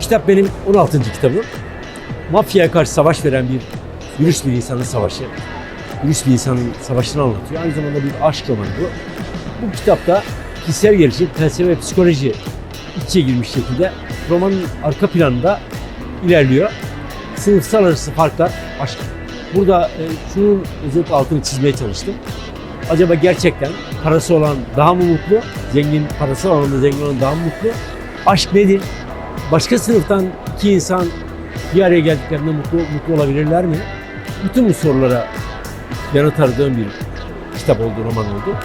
kitap benim 16. kitabım. Mafyaya karşı savaş veren bir dürüst bir insanın savaşı. Dürüst bir insanın savaşını anlatıyor. Aynı zamanda bir aşk romanı bu. Bu kitapta kişisel gelişim, felsefe ve psikoloji iç içe girmiş şekilde romanın arka planında ilerliyor. Sınıfsal arası farklar, aşk. Burada e, şunun özellikle altını çizmeye çalıştım. Acaba gerçekten parası olan daha mı mutlu? Zengin, parası olan da zengin olan daha mı mutlu? Aşk nedir? Başka sınıftan iki insan bir araya geldiklerinde mutlu, mutlu olabilirler mi? Bütün bu sorulara yanıt aradığım bir kitap oldu, roman oldu.